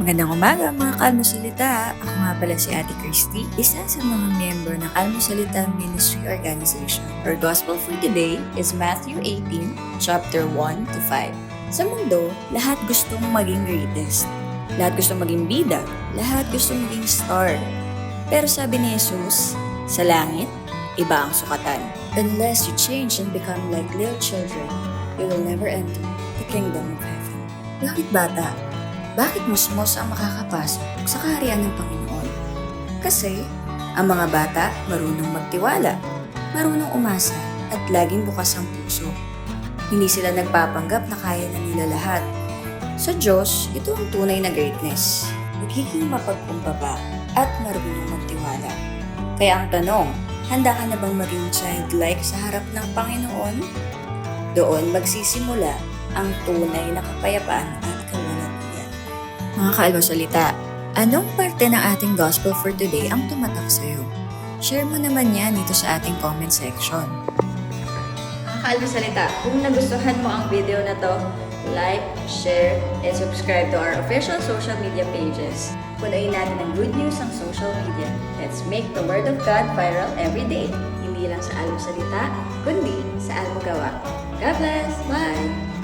Magandang umaga mga Kalmosalita. Ako nga pala si Ate Christy, isa sa mga member ng Kalmosalita Ministry Organization. Our gospel for today is Matthew 18, chapter 1 to 5. Sa mundo, lahat gustong maging greatest. Lahat gustong maging bida. Lahat gustong maging star. Pero sabi ni Jesus, sa langit, iba ang sukatan. Unless you change and become like little children, you will never enter the kingdom of heaven. Bakit bata? Bakit musmos ang makakapasok sa kaharian ng Panginoon? Kasi ang mga bata marunong magtiwala, marunong umasa, at laging bukas ang puso. Hindi sila nagpapanggap na kaya na nila lahat. Sa Diyos, ito ang tunay na greatness. Nagiging mapagkumbaba at marunong magtiwala. Kaya ang tanong, handa ka na bang maging childlike sa harap ng Panginoon? Doon magsisimula ang tunay na kapayapaan at mga kaalmosalita, anong parte ng ating gospel for today ang tumatak sa'yo? Share mo naman yan dito sa ating comment section. Mga kaalmasalita, kung nagustuhan mo ang video na to, like, share, and subscribe to our official social media pages. Punuin natin ng good news ang social media. Let's make the Word of God viral every day. Hindi lang sa almusalita, kundi sa almugawa. God bless! Bye!